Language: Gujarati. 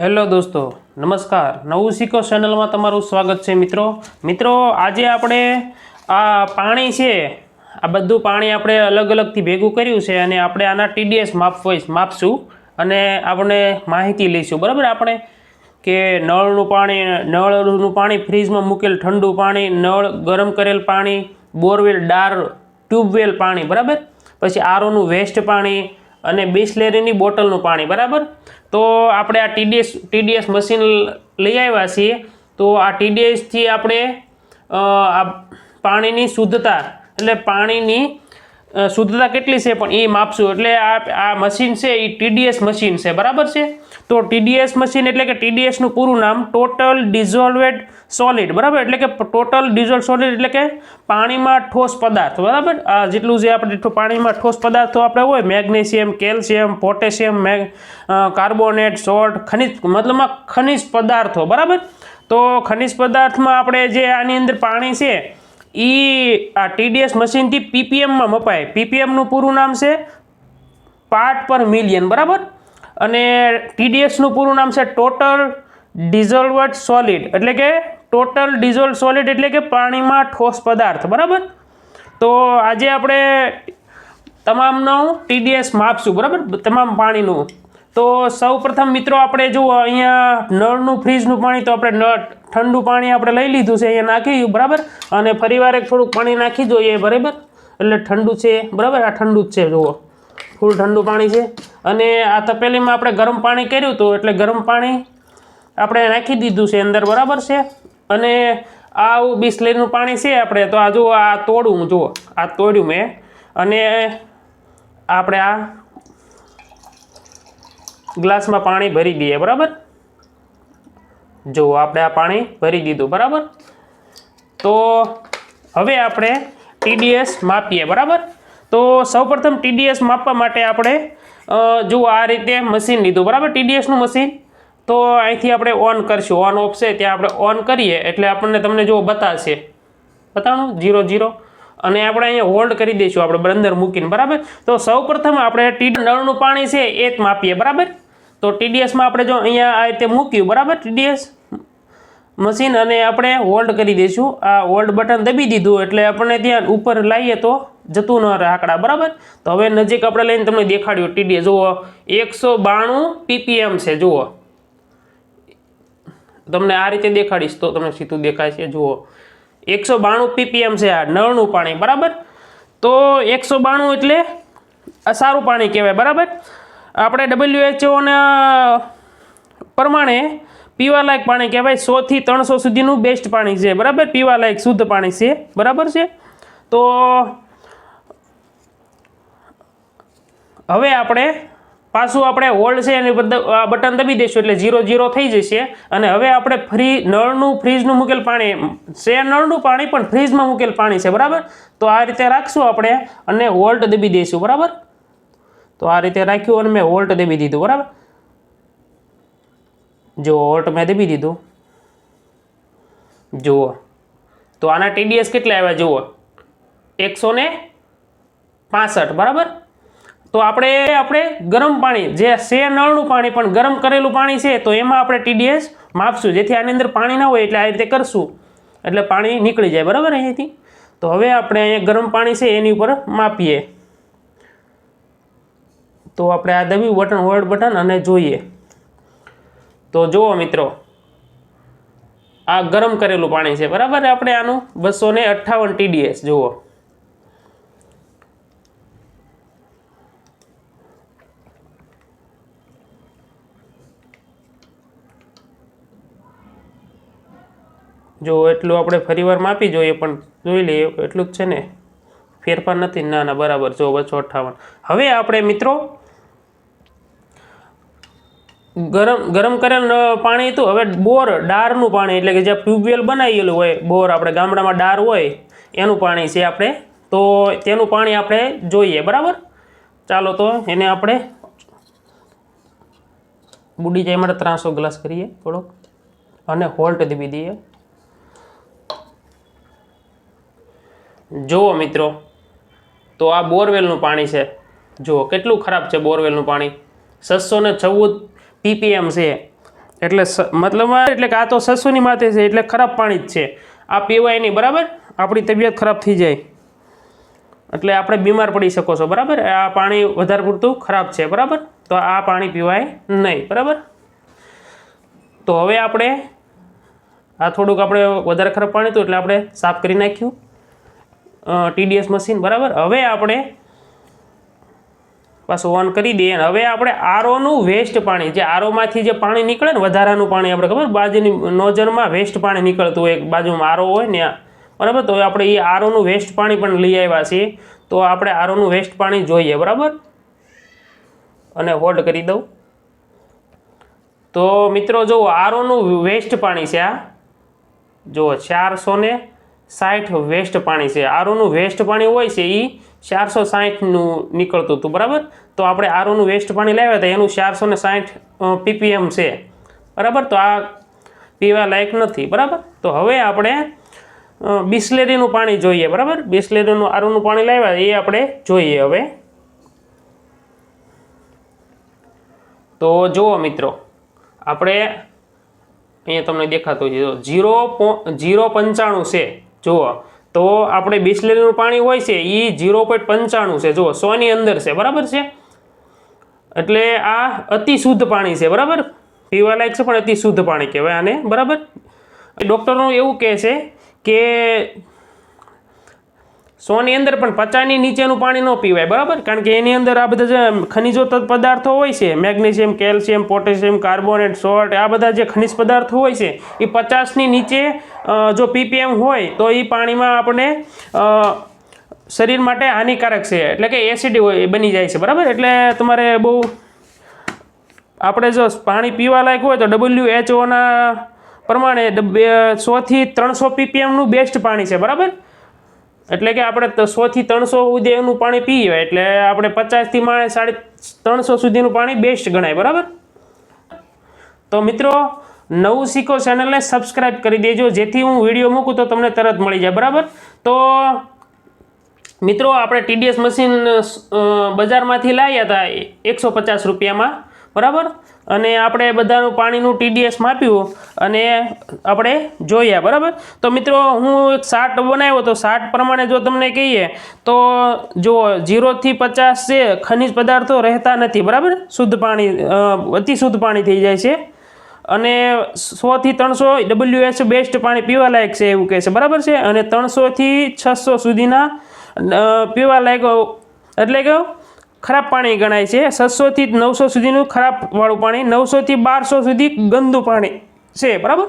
હેલો દોસ્તો, નમસ્કાર. નવું શીખો ચેનલમાં તમારું સ્વાગત છે મિત્રો. મિત્રો, આજે આપણે આ પાણી છે, આ બધું પાણી આપણે અલગ અલગથી ભેગું કર્યું છે અને આપણે આના ટીડીએસ માપ માપશું અને આપણે માહિતી લઈશું. બરાબર આપણે? કે નળનું પાણી નળનું પાણી ફ્રીજમાં મૂકેલ ઠંડુ પાણી, નળ ગરમ કરેલ પાણી, બોરવેલ, ડાર, ટ્યુબવેલ પાણી. બરાબર? પછી આરોનું વેસ્ટ પાણી અને બિસ્લેરીની બોટલનું પાણી. બરાબર? તો આપણે આ ટીડીએસ ટીડીએસ મશીન લઈ આવ્યા છીએ. તો આ ટીડીએસથી આપણે આ પાણીની શુદ્ધતા, એટલે પાણીની શુદ્ધતા કેટલી છે પણ એ માપશું. એટલે આ આ મશીન છે એ ટીડીએસ મશીન છે. બરાબર છે? તો ટીડીએસ મશીન એટલે કે ટીડીએસનું પૂરું નામ ટોટલ ડિઝોલ્વેડ સોલિડ બરાબર? એટલે કે ટોટલ ડિઝોલ્વ સોલિડ એટલે કે પાણીમાં ઠોસ પદાર્થ. બરાબર? આ જેટલું જે આપણે પાણીમાં ઠોસ પદાર્થો આપણે હોય, magnesium, calcium, potassium, mag carbonate, salt, ખનિજ મતલબમાં ખનિજ પદાર્થો. બરાબર? તો ખનિજ પદાર્થમાં આપણે જે આની અંદર પાણી છે એ આ ટીડીએસ મશીનથી પીપીએમમાં મપાય. પીપીએમનું પૂરું નામ છે પાર્ટ પર મિલિયન, બરાબર? અને ટીડીએસનું પૂરું નામ છે ટોટલ ડિઝોલ્વડ સોલિડ. એટલે કે ટોટલ ડિઝોલ્વ સોલિડ એટલે કે પાણીમાં ઠોસ પદાર્થ, બરાબર? તો આજે આપણે તમામનું ટીડીએસ માપશું, બરાબર? તમામ પાણીનું. તો સૌ પ્રથમ મિત્રો, આપણે જુઓ અહીંયા નળનું, ફ્રીજનું પાણી, તો આપણે નળ ઠંડુ પાણી આપણે લઈ લીધું છે, અહીંયા નાખી બરાબર? અને ફરીવાર એક થોડુંક પાણી નાખી જોઈએ બરાબર? એટલે ઠંડુ છે, બરાબર? આ ઠંડુ જ છે, જુઓ. ફૂલ ઠંડુ પાણી છે. અને આ તપેલીમાં આપણે ગરમ પાણી કર્યું હતું, એટલે ગરમ પાણી આપણે નાખી દીધું છે અંદર, બરાબર છે? અને આવું બિસ્લેરીનું પાણી છે આપણે, તો આ જુઓ, આ તોડું, જુઓ. આ તોડ્યું મેં. અને આપણે આ ગ્લાસમાં પાણી ભરી દઈએ, બરાબર? જો આપણે આ પાણી ભરી દીધું, બરાબર? તો હવે આપણે ટીડીએસ માપીએ, બરાબર? તો સૌપ્રથમ ટીડીએસ માપવા માટે આપણે જો આ રીતે મશીન લીધું, બરાબર? ટીડીએસનું મશીન તો અહીંથી આપણે ઓન કરશું. ઓન ઓફ છે, ત્યાં આપણે ઓન કરીએ. એટલે આપણને તમને જો બતાવશે. બતાવણું જીરો જીરો અને આપણે અહીંયા હોલ્ડ કરી દઈશું, આપણે અંદર મૂકીને, બરાબર? તો સૌપ્રથમ આપણે ટી નળનું પાણી છે, એ જ માપીએ, બરાબર? તો ટીડીએસમાં આપણે જો અહીંયા આ રીતે મૂક્યું, બરાબર? ટીડીએસ મશીન અને આપણે હોલ્ડ કરી દઈશું. આ હોલ્ડ બટન દબી દીધું એટલે આપણે ત્યાં ઉપર લાવીએ તો જતું ન રહે આંકડા, બરાબર? તો હવે નજીક આપણે લઈને તમને દેખાડ્યું ટીડીએસ. જુઓ, એકસો બાણું પીપીએમ છે, જુઓ. તમને આ રીતે દેખાડીશ તો તમને સીધું દેખાય છે, જુઓ. એકસો બાણું પીપીએમ છે આ, નળનું પાણી, બરાબર? તો એકસો બાણું એટલે આ સારું પાણી કહેવાય, બરાબર? આપણે ડબલ્યુએચઓના પ્રમાણે પીવાલાયક પાણી કહેવાય. સોથી ત્રણસો સુધીનું બેસ્ટ પાણી છે. બરાબર? પીવાલાયક શુદ્ધ પાણી છે. બરાબર છે? તો હવે આપણે પાછું આપણે હોલ્ડ છે એની આ બટન દબી દઈશું એટલે ઝીરો જીરો થઈ જશે. અને હવે આપણે ફ્રી, નળનું, ફ્રીજનું મૂકેલ પાણી, છે નળનું પાણી, પણ ફ્રીજમાં મૂકેલ પાણી છે. બરાબર? તો આ રીતે રાખશું આપણે અને હોલ્ટ દબી દઈશું. બરાબર? તો આ રીતે રાખ્યું અને મેં ઓલ્ટ દબી દીધું, બરાબર? જો ઓલ્ટ મેં દબી દીધું. જુઓ. તો આના ટીડીએસ કેટલા આવ્યા, જુઓ. એકસો ને પાસઠ, બરાબર? તો આપણે આપણે ગરમ પાણી, જે સે નળનું પાણી, પણ ગરમ કરેલું પાણી છે, તો એમાં આપણે ટીડીએસ માપશું, જેથી આની અંદર પાણી ના હોય એટલે આ રીતે કરશું. એટલે પાણી નીકળી જાય, બરાબર અહીંયાથી તો હવે આપણે અહીંયા ગરમ પાણી છે, એની ઉપર માપીએ. તો આપણે આ દબી બટન, હોલ્ડ બટન અને જોઈએ. તો જુઓ મિત્રો, આ ગરમ કરેલું પાણી છે. બરાબર? આપણે આનું બસો ને અઠ્ઠાવન ટીડીએસ, જુઓ. જો એટલું આપણે ફરીવાર માપી જોઈએ, પણ જોઈ લઈએ, એટલું જ છે ને? ફેરફાર નથી? ના ના, બરાબર. જો બસો અઠ્ઠાવન. હવે આપણે મિત્રો ગરમ ગરમ કરેલ પાણી હતું. હવે બોર ડારનું પાણી, એટલે કે જે ટ્યુબવેલ બનાવેલું હોય, બોર આપણે ગામડામાં ડાર હોય, એનું પાણી છે આપણે. તો તેનું પાણી આપણે જોઈએ, બરાબર? ચાલો તો એને આપણે બુડી જાય માટે ત્રાસો ગ્લાસ કરીએ થોડોક. અને હોલ્ટ દબી દઈએ. જુઓ મિત્રો, તો આ બોરવેલનું પાણી છે. જુઓ, કેટલું ખરાબ છે બોરવેલનું પાણી. છસો ને પીપીએમ છે. એટલે મતલબમાં એટલે કે આ તો સસુની માથે છે, એટલે ખરાબ પાણી જ છે. આ પીવાય નહીં, બરાબર? આપણી તબિયત ખરાબ થઈ જાય. એટલે આપણે બીમાર પડી શકો છો, બરાબર? આ પાણી વધારે પૂરતું ખરાબ છે, બરાબર? તો આ પાણી પીવાય નહીં, બરાબર? તો હવે આપણે, આ થોડુંક આપણે વધારે ખરાબ પાણી હતું એટલે આપણે સાફ કરી નાખ્યું. ટીડીએસ મશીન, બરાબર? હવે આપણે પાછું ઓન કરી દઈએ. અને હવે આપણે આરોનું વેસ્ટ પાણી, જે આરોમાંથી જે પાણી નીકળે ને વધારાનું પાણી, આપણે ખબર? બાજુની નોજરમાં વેસ્ટ પાણી નીકળતું હોય, એક બાજુમાં આરો હોય ને બરાબર? તો આપણે એ આરોનું વેસ્ટ પાણી પણ લઈ આવ્યા છીએ. તો આપણે આરોનું વેસ્ટ પાણી જોઈએ, બરાબર? અને હોલ્ડ કરી દઉં. તો મિત્રો જુઓ આરોનું વેસ્ટ પાણી છે આ જુઓ ચારસો ને સાઠ વેસ્ટ પાણી છે. આરોનું વેસ્ટ પાણી હોય છે એ ચારસો સાઠનું નીકળતું હતું, બરાબર? તો આપણે આરોનું વેસ્ટ પાણી લાવ્યા હતા, એનું ચારસો ને સાઠ પીપીએમ છે. બરાબર? તો આ પીવા લાયક નથી, બરાબર? તો હવે આપણે બિસ્લેરીનું પાણી જોઈએ, બરાબર? બિસ્લેરીનું આરોનું પાણી લાવ્યા, એ આપણે જોઈએ હવે. તો જુઓ મિત્રો, આપણે અહીંયા તમને દેખાતું છે. જીરો પો, જીરો પંચાણું છે. જુઓ, તો આપણે બિસ્લેરીનું પાણી હોય છે એ જીરો પોઈન્ટ પંચાણું છે. જુઓ સોની અંદર છે, બરાબર છે? એટલે આ અતિ શુદ્ધ પાણી છે, બરાબર? પીવાલાયક છે, પણ અતિ શુદ્ધ પાણી કહેવાય આને, બરાબર? ડૉક્ટરનું એવું કહે છે કે સોની અંદર પણ પચાસની નીચેનું પાણી ન પીવાય, બરાબર? કારણ કે એની અંદર આ બધા જે ખનિજો પદાર્થો હોય છે, magnesium, calcium, potassium, carbonate, salt, આ બધા જે ખનિજ પદાર્થો હોય છે, એ પચાસની નીચે જો પીપીએમ હોય, તો એ પાણીમાં આપણે શરીર માટે હાનિકારક છે. એટલે કે એસિડ હોય બની જાય છે, બરાબર? એટલે તમારે બહુ, આપણે જો પાણી પીવા લાયક હોય, તો ડબલ્યુ એચ ઓના પ્રમાણે સોથી ત્રણસો પીપીએમનું બેસ્ટ પાણી છે, બરાબર? એટલે કે આપણે સોથી ત્રણસો ઉદયનું પાણી પીએ એટલે આપણે પચાસથી માણે સાડી ત્રણસો સુધીનું પાણી બેસ્ટ ગણાય, બરાબર? તો મિત્રો, નવું શીખો ચેનલને સબસ્ક્રાઇબ કરી દેજો, જેથી હું વીડિયો મૂકું તો તમને તરત મળી જાય, બરાબર? તો મિત્રો, આપણે ટીડીએસ મશીન બજારમાંથી લાવ્યા હતા એકસો પચાસ રૂપિયામાં. બરાબર? અને આપણે બધાનું પાણીનું ટીડીએસ માપ્યું અને આપણે જોયા, બરાબર? તો મિત્રો, હું એક સાટ બનાવ્યો તો સાટ પ્રમાણે જો તમને કહીએ, તો જો જીરોથી પચાસ છે ખનિજ પદાર્થો રહેતા નથી, બરાબર? શુદ્ધ પાણી અતિ શુદ્ધ પાણી થઈ જાય છે. અને સોથી ત્રણસો ડબલ્યુ એચ બેસ્ટ પાણી પીવા લાયક છે એવું કહે છે, બરાબર છે? અને ત્રણસોથી છસો સુધીના પીવાલાયક પીવા લાયક, એટલે કે ખરાબ પાણી ગણાય છે. છસોથી નવસો સુધીનું ખરાબ વાળું પાણી, નવસોથી બારસો સુધી ગંદુ પાણી છે. બરાબર?